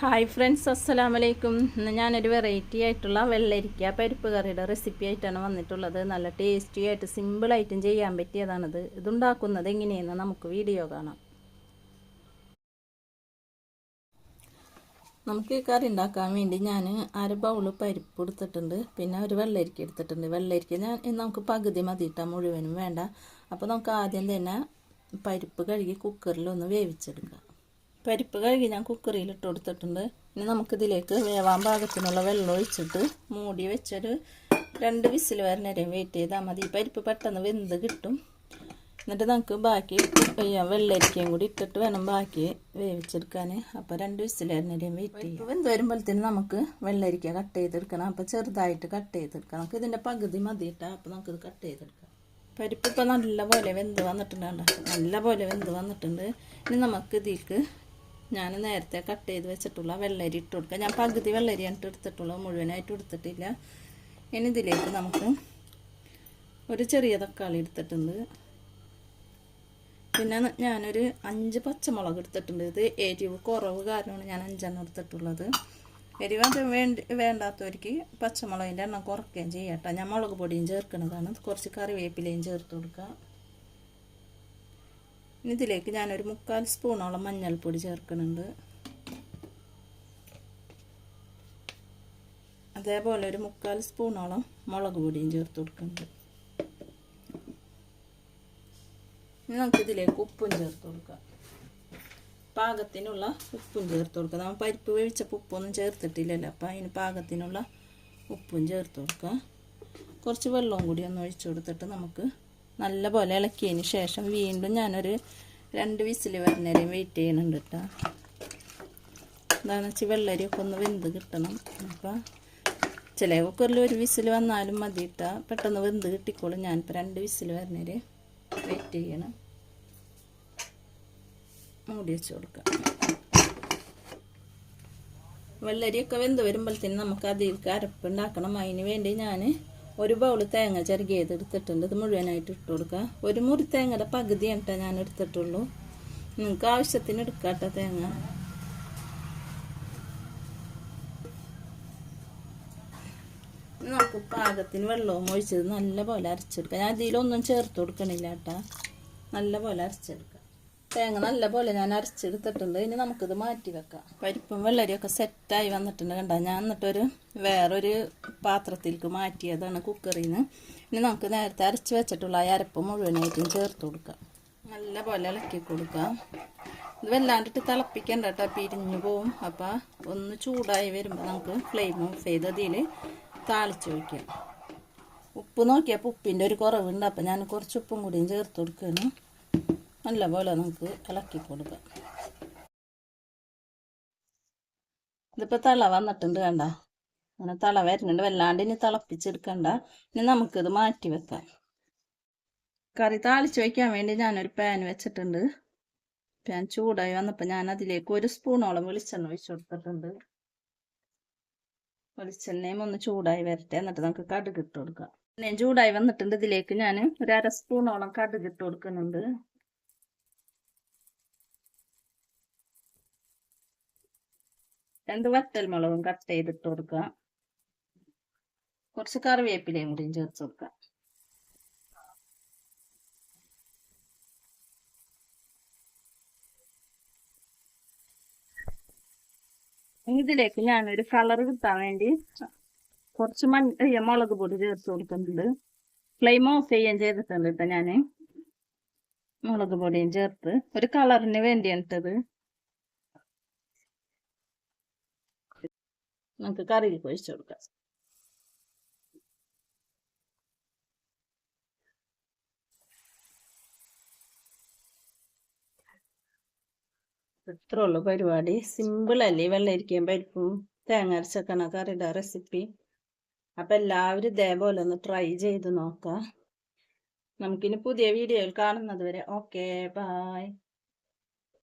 Hi friends അസ്സലാമലൈക്കും ഇന്ന് ഞാനൊരു വെറൈറ്റി ആയിട്ടുള്ള വെള്ളരിക്ക പരിപ്പ് കറിയുടെ റെസിപ്പി ആയിട്ടാണ് വന്നിട്ടുള്ളത്. നല്ല ടേസ്റ്റി ആയിട്ട് സിമ്പിളായിട്ടും ചെയ്യാൻ പറ്റിയതാണിത്. ഇതുണ്ടാക്കുന്നത് എങ്ങനെയെന്ന് നമുക്ക് വീഡിയോ കാണാം. നമുക്ക് ഈ കറി ഉണ്ടാക്കാൻ വേണ്ടി ഞാൻ അര ബൗൾ പരിപ്പ് എടുത്തിട്ടുണ്ട്. പിന്നെ ഒരു വെള്ളരിക്ക എടുത്തിട്ടുണ്ട്. വെള്ളരിക്ക ഞാൻ നമുക്ക് പകുതി മതിയിട്ടാൽ മുഴുവനും വേണ്ട. അപ്പോൾ നമുക്ക് ആദ്യം തന്നെ പരിപ്പ് കഴുകി കുക്കറിൽ ഒന്ന് വേവിച്ചെടുക്കാം. പരിപ്പ് കഴുകി ഞാൻ കുക്കറിൽ ഇട്ട് കൊടുത്തിട്ടുണ്ട്. ഇനി നമുക്കിതിലേക്ക് വേവാൻ പാകത്തിനുള്ള വെള്ളം ഒഴിച്ചിട്ട് മൂടി വെച്ചൊരു രണ്ട് വിസിൽ വരണവരെയും വെയിറ്റ് ചെയ്താൽ മതി. പരിപ്പ് പെട്ടെന്ന് വെന്ത് കിട്ടും. എന്നിട്ട് നമുക്ക് ബാക്കി വെള്ളരിക്കയും കൂടി ഇട്ടിട്ട് വേണം ബാക്കി വേവിച്ചെടുക്കാൻ. അപ്പോൾ രണ്ട് വിസിൽ വരണവരെയും വെയിറ്റ് ചെയ്യും. വെന്ത് വരുമ്പോഴത്തേന് നമുക്ക് വെള്ളരിക്ക കട്ട് ചെയ്തെടുക്കണം. അപ്പോൾ ചെറുതായിട്ട് കട്ട് ചെയ്തെടുക്കണം. നമുക്ക് ഇതിന്റെ പകുതി മതിയിട്ടാൽ അപ്പോൾ നമുക്കിത് കട്ട് ചെയ്തെടുക്കാം. പരിപ്പ് ഇപ്പോൾ നല്ല പോലെ വെന്ത് വന്നിട്ടുണ്ട് നല്ല പോലെ വെന്ത് വന്നിട്ടുണ്ട്. ഇനി നമുക്ക് ഇതിലേക്ക് ഞാൻ നേരത്തെ കട്ട് ചെയ്ത് വെച്ചിട്ടുള്ള വെള്ളരി ഇട്ട് കൊടുക്കുക ഞാൻ പകുതി വെള്ളരിയാണ് എടുത്തിട്ടുള്ളത് മുഴുവനായിട്ട് എടുത്തിട്ടില്ല. ഇനി ഇതിലേക്ക് നമുക്ക് ഒരു ചെറിയ തക്കാളി എടുത്തിട്ടുണ്ട്. പിന്നെ ഞാനൊരു അഞ്ച് പച്ചമുളക് എടുത്തിട്ടുണ്ട്. ഇത് എരിവ് കുറവ് കാരണമാണ് ഞാൻ അഞ്ചെണ്ണം എടുത്തിട്ടുള്ളത്. എരിവ് അത് വേണ്ടി വേണ്ടാത്തവർക്ക് പച്ചമുളകിന്റെ എണ്ണം കുറയ്ക്കുകയും ചെയ്യട്ടോ ഞാൻ മുളക് പൊടിയും ചേർക്കുന്നതാണ്. കുറച്ച് കറിവേപ്പിലയും ചേർത്ത് കൊടുക്കുക ഇതിലേക്ക് ഞാനൊരു മുക്കാൽ സ്പൂണോളം മഞ്ഞൾപ്പൊടി ചേർക്കുന്നുണ്ട്. അതേപോലെ ഒരു മുക്കാൽ സ്പൂണോളം മുളക് പൊടിയും ചേർത്ത് കൊടുക്കുന്നുണ്ട്. ഇനി നമുക്കിതിലേക്ക് ഉപ്പും ചേർത്ത് കൊടുക്കാം. പാകത്തിനുള്ള ഉപ്പും ചേർത്ത് കൊടുക്കുക നമ്മൾ പരിപ്പ് വേവിച്ചപ്പോൾ ഉപ്പൊന്നും ചേർത്തിട്ടില്ലല്ലോ. അപ്പോൾ അതിന് പാകത്തിനുള്ള ഉപ്പും ചേർത്ത് കൊടുക്കുക കുറച്ച് വെള്ളവും കൂടി ഒന്ന് ഒഴിച്ചു കൊടുത്തിട്ട് നമുക്ക് നല്ല പോലെ ഇളക്കിയതിന് ശേഷം വീണ്ടും ഞാനൊരു രണ്ട് വിസിൽ വരുന്നേരം വെയിറ്റ് ചെയ്യുന്നുണ്ട് കേട്ടോ എന്താണെന്ന് വെച്ചാൽ വെള്ളരിയൊക്കെ ഒന്ന് വെന്ത് കിട്ടണം. അപ്പം ചില കുക്കറിൽ ഒരു വിസിൽ വന്നാലും മതി കിട്ടുക പെട്ടെന്ന് വെന്ത് കിട്ടിക്കോളും. ഞാനിപ്പോൾ രണ്ട് വിസിൽ വരുന്നേരം വെയിറ്റ് ചെയ്യണം. മൂടി വെച്ച് കൊടുക്കാം. വെള്ളരിയൊക്കെ വെന്ത് വരുമ്പോഴത്തേന് നമുക്ക് അതിലേക്ക് അരപ്പ് ഉണ്ടാക്കണം. അതിന് വേണ്ടി ഞാൻ ഒരു ബൗൾ തേങ്ങ ചെറുകിയത് എടുത്തിട്ടുണ്ട്. ഇത് മുഴുവനായിട്ട് ഇട്ട് കൊടുക്കുക. ഒരു മുറി തേങ്ങയുടെ പകുതി കേട്ടോ ഞാൻ എടുത്തിട്ടുള്ളൂ. നിങ്ങൾക്ക് ആവശ്യത്തിന് എടുക്കാട്ടോ തേങ്ങ. നമുക്ക് പാകത്തിന് വെള്ളവും ഒഴിച്ചത് നല്ല പോലെ അരച്ചെടുക്കാം. ഞാൻ ഇതിലൊന്നും ചേർത്ത് കൊടുക്കണില്ല കേട്ടാ. നല്ല പോലെ അരച്ചെടുക്കാം. തേങ്ങ നല്ലപോലെ ഞാൻ അരച്ചെടുത്തിട്ടുണ്ട്. ഇനി നമുക്കിത് മാറ്റി വെക്കാം. പരിപ്പും വെള്ളരിയൊക്കെ സെറ്റായി വന്നിട്ടുണ്ട് കണ്ട? ഞാൻ എന്നിട്ടൊരു വേറൊരു പാത്രത്തിലേക്ക് മാറ്റിയതാണ് കുക്കറിൽ നിന്ന് ഇനി നമുക്ക് നേരത്തെ അരച്ച് വെച്ചിട്ടുള്ള ആ അരപ്പ് മുഴുവനായിട്ടും ചേർത്ത് കൊടുക്കാം. നല്ല പോലെ ഇളക്കി കൊടുക്കാം. ഇത് വല്ലാണ്ടിട്ട് തിളപ്പിക്കണ്ട കേട്ടോ. പിരിഞ്ഞു പോവും. അപ്പം ഒന്ന് ചൂടായി വരുമ്പോൾ നമുക്ക് ഫ്ലെയിം ഓഫ് ചെയ്ത് അതിൽ താളിച്ച് വയ്ക്കാം ഉപ്പ് നോക്കിയപ്പോൾ ഉപ്പിന്റെ ഒരു കുറവുണ്ട്. അപ്പം ഞാൻ കുറച്ച് ഉപ്പും കൂടിയും ചേർത്ത് കൊടുക്കുകയാണ്. നല്ലപോലെ നമുക്ക് ഇളക്കി കൊടുക്കാം. ഇതിപ്പോൾ തള വന്നിട്ടുണ്ട് കണ്ട. അങ്ങനെ തള വരുന്നുണ്ട്. വല്ലാണ്ട് ഇനി തിളപ്പിച്ചെടുക്കണ്ട. ഇനി നമുക്കിത് മാറ്റി വെക്കാം. കറി താളിച്ച് വയ്ക്കാൻ വേണ്ടി ഞാനൊരു പാൻ വെച്ചിട്ടുണ്ട്. പാൻ ചൂടായി വന്നപ്പോൾ ഞാൻ അതിലേക്ക് ഒരു സ്പൂണോളം വെളിച്ചെണ്ണ ഒഴിച്ചു കൊടുത്തിട്ടുണ്ട്. വെളിച്ചെണ്ണയും ഒന്ന് ചൂടായി വരട്ടെ. എന്നിട്ട് നമുക്ക് കടുക് ഇട്ട് കൊടുക്കാം. എണ്ണയും ചൂടായി വന്നിട്ടുണ്ട്. ഇതിലേക്ക് ഞാൻ ഒരു അര സ്പൂണോളം കടുക് ഇട്ട് കൊടുക്കുന്നുണ്ട്. രണ്ട് വറ്റൽ മുളകും കട്ട് ചെയ്തിട്ട് കൊടുക്കുക. കുറച്ച് കറിവേപ്പിലയും കൂടിയും ചേർത്ത് കൊടുക്കുക. ഇതിലേക്ക് ഞാനൊരു കളർ കിട്ടാൻ വേണ്ടി കുറച്ച് മഞ്ഞ മുളക് പൊടി ചേർത്ത് കൊടുക്കുന്നുണ്ട്. ഫ്ലെയിം ഓഫ് ചെയ്യാൻ ചെയ്തിട്ടുണ്ട് കേട്ടോ ഞാൻ മുളക് പൊടിയും ചേർത്ത്. ഒരു കളറിന് വേണ്ടിയാണിട്ടത്. നമുക്ക് കറിയിൽ ഒഴിച്ചു കൊടുക്കാം. ഇത്രേ ഉള്ളൂ പരിപാടി. സിമ്പിളല്ലേ വെള്ളരിക്കയും പരിപ്പും തേങ്ങ അരച്ചക്കണ കറിയുടെ റെസിപ്പി അപ്പം എല്ലാവരും ഇതേപോലെ ഒന്ന് ട്രൈ ചെയ്ത് നോക്കാം. നമുക്കിനി പുതിയ വീഡിയോയിൽ കാണുന്നത് വരെ. Okay bye